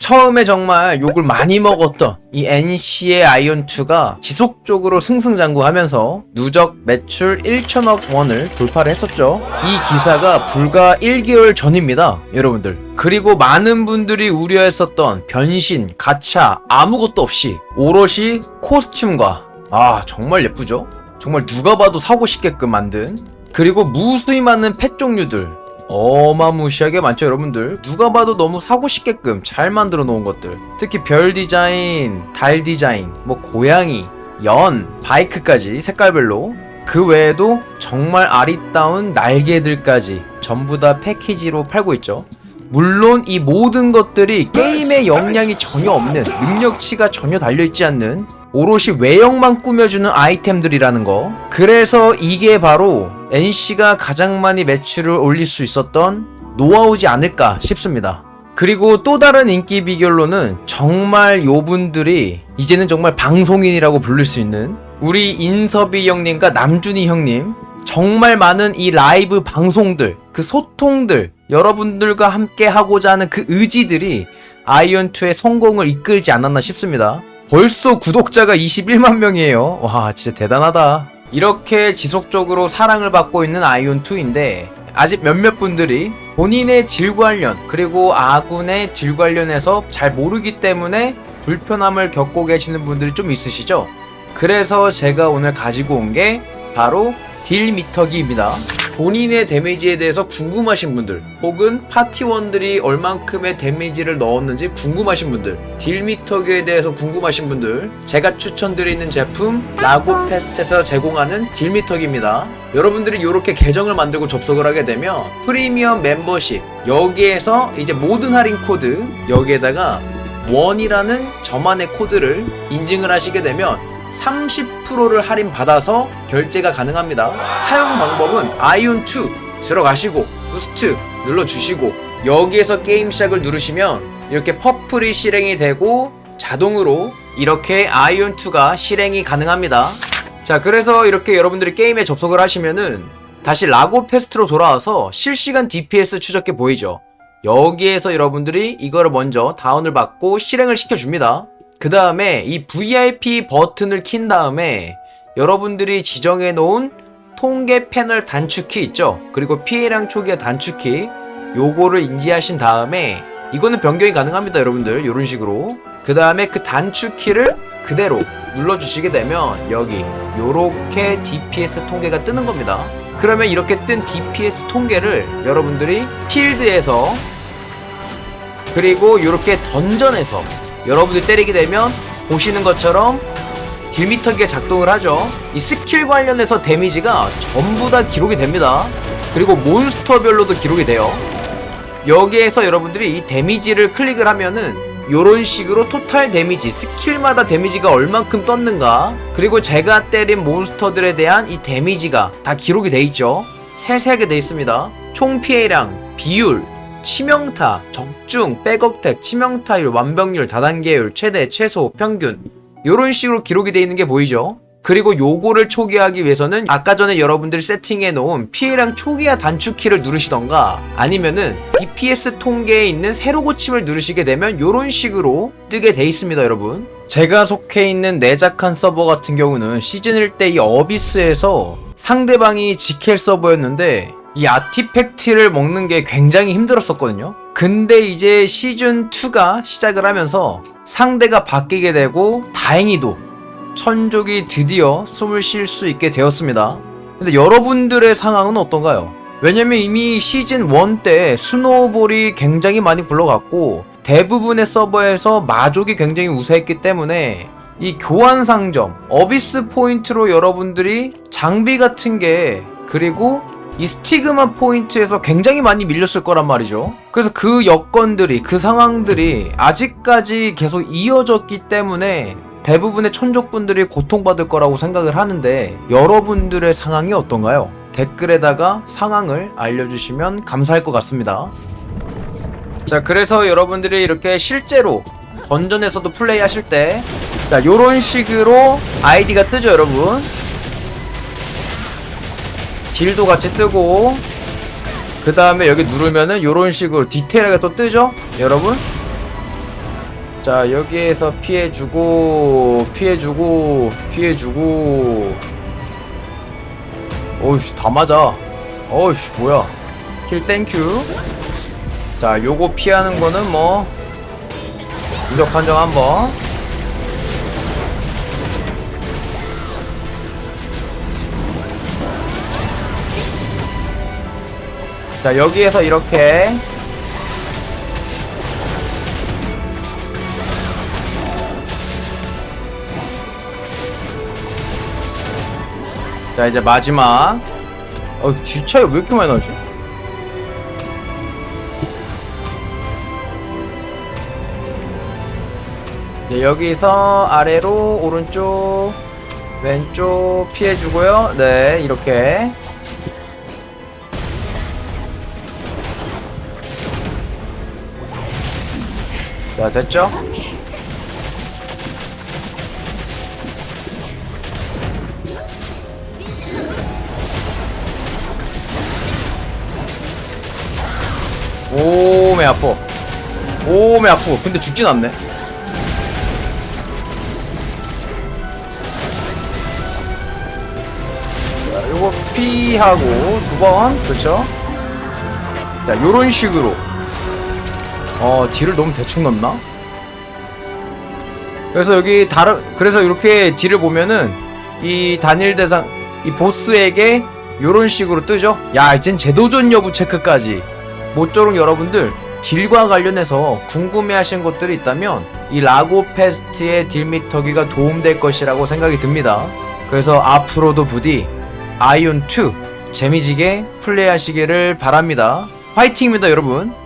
처음에 정말 욕을 많이 먹었던 이 NC의 아이언2가 지속적으로 승승장구하면서 누적 매출 1천억 원을 돌파를 했었죠. 이 기사가 불과 1개월 전입니다. 여러분들. 그리고 많은 분들이 우려했었던 변신, 가차, 아무것도 없이 오롯이 코스튬과 아, 정말 예쁘죠? 정말 누가 봐도 사고 싶게끔 만든 그리고 무수히 많은 펫 종류들 어마무시하게 많죠 여러분들. 누가 봐도 너무 사고 싶게끔 잘 만들어 놓은 것들. 특히 별 디자인, 달 디자인, 뭐 고양이, 연, 바이크까지 색깔별로. 그 외에도 정말 아리따운 날개들까지 전부 다 패키지로 팔고 있죠. 물론 이 모든 것들이 게임에 영향이 전혀 없는 능력치가 전혀 달려있지 않는 오롯이 외형만 꾸며주는 아이템들이라는 거. 그래서 이게 바로 NC가 가장 많이 매출을 올릴 수 있었던 노하우지 않을까 싶습니다. 그리고 또 다른 인기 비결로는 정말 요분들이 이제는 정말 방송인이라고 부를 수 있는 우리 인섭이 형님과 남준이 형님 정말 많은 이 라이브 방송들, 그 소통들, 여러분들과 함께 하고자 하는 그 의지들이 아이언2의 성공을 이끌지 않았나 싶습니다. 벌써 구독자가 21만 명이에요. 와, 진짜 대단하다. 이렇게 지속적으로 사랑을 받고 있는 아이온2인데, 아직 몇몇 분들이 본인의 딜 관련, 그리고 아군의 딜 관련해서 잘 모르기 때문에 불편함을 겪고 계시는 분들이 좀 있으시죠? 그래서 제가 오늘 가지고 온 게 바로 딜 미터기입니다. 본인의 데미지에 대해서 궁금하신 분들 혹은 파티원들이 얼만큼의 데미지를 넣었는지 궁금하신 분들 딜 미터기에 대해서 궁금하신 분들 제가 추천드리는 제품 라고페스트에서 제공하는 딜 미터기입니다. 여러분들이 이렇게 계정을 만들고 접속을 하게 되면 프리미엄 멤버십 여기에서 이제 모든 할인 코드 여기에다가 원이라는 저만의 코드를 인증을 하시게 되면 30%를 할인 받아서 결제가 가능합니다. 사용 방법은 아이온2 들어가시고 부스트 눌러주시고 여기에서 게임 시작을 누르시면 이렇게 퍼플이 실행이 되고 자동으로 이렇게 아이온2가 실행이 가능합니다. 자 그래서 이렇게 여러분들이 게임에 접속을 하시면은 다시 라고 페스트로 돌아와서 실시간 DPS 추적기 보이죠? 여기에서 여러분들이 이거를 먼저 다운을 받고 실행을 시켜줍니다. 그 다음에 이 VIP 버튼을 킨 다음에 여러분들이 지정해 놓은 통계 패널 단축키 있죠? 그리고 피해량 초기화 단축키 요거를 인지하신 다음에 이거는 변경이 가능합니다 여러분들. 이런 식으로. 그 다음에 그 단축키를 그대로 눌러주시게 되면 여기 요렇게 DPS 통계가 뜨는 겁니다. 그러면 이렇게 뜬 DPS 통계를 여러분들이 필드에서 그리고 이렇게 던전에서 여러분들이 때리게 되면 보시는 것처럼 딜미터기가 작동을 하죠. 이 스킬 관련해서 데미지가 전부 다 기록이 됩니다. 그리고 몬스터별로도 기록이 돼요. 여기에서 여러분들이 이 데미지를 클릭을 하면은 요런 식으로 토탈 데미지, 스킬마다 데미지가 얼만큼 떴는가, 그리고 제가 때린 몬스터들에 대한 이 데미지가 다 기록이 돼 있죠. 세세하게 돼 있습니다. 총 피해량, 비율, 치명타, 적중, 백억택, 치명타율, 완병률, 다단계율, 최대, 최소, 평균 이런 식으로 기록이 되어 있는 게 보이죠? 그리고 요거를 초기화하기 위해서는 아까 전에 여러분들이 세팅해 놓은 피해량 초기화 단축키를 누르시던가 아니면은 DPS 통계에 있는 새로 고침을 누르시게 되면 요런 식으로 뜨게 돼 있습니다 여러분 제가 속해 있는 내작한 서버 같은 경우는 시즌 1 때 이 어비스에서 상대방이 지켈 서버였는데 이 아티팩트를 먹는 게 굉장히 힘들었었거든요. 근데 이제 시즌 2가 시작을 하면서 상대가 바뀌게 되고 다행히도 천족이 드디어 숨을 쉴 수 있게 되었습니다. 근데 여러분들의 상황은 어떤가요? 왜냐면 이미 시즌 1 때 스노우볼이 굉장히 많이 굴러갔고 대부분의 서버에서 마족이 굉장히 우세했기 때문에 이 교환 상점, 어비스 포인트로 여러분들이 장비 같은 게 그리고 이 스티그마 포인트에서 굉장히 많이 밀렸을 거란 말이죠. 그래서 그 여건들이, 그 상황들이 아직까지 계속 이어졌기 때문에 대부분의 천족분들이 고통받을 거라고 생각을 하는데 여러분들의 상황이 어떤가요? 댓글에다가 상황을 알려주시면 감사할 것 같습니다. 자, 그래서 여러분들이 이렇게 실제로 던전에서도 플레이 하실 때, 자, 요런 식으로 아이디가 뜨죠, 여러분. 딜도 같이 뜨고 그 다음에 여기 누르면은 요런 식으로 디테일하게 또 뜨죠? 여러분? 자 여기에서 피해주고 피해주고 피해주고. 어이씨 다 맞아. 어이씨 뭐야. 킬 땡큐. 자 요거 피하는 거는 뭐 무적 판정 한번 자 여기에서 이렇게. 자 이제 마지막. 어 뒷차이 왜 이렇게 많이 나지? 네, 여기서 아래로 오른쪽 왼쪽 피해주고요. 네 이렇게 자 됐죠? 오매 아파. 오매 아파 근데 죽진 않네. 자 요거 피하고 두 번. 그렇죠 자 요런 식으로 어 딜을 너무 대충 넣나 그래서 여기 다른 그래서 이렇게 딜을 보면은 이 단일 대상 이 보스에게 요런 식으로 뜨죠 야 이젠 제도전 여부 체크까지 모쪼록 여러분들 딜과 관련해서 궁금해하신 것들이 있다면 이 라고 페스트의 딜 미터기가 도움될 것이라고 생각이 듭니다. 그래서 앞으로도 부디 아이온 2 재미지게 플레이하시기를 바랍니다. 화이팅입니다, 여러분.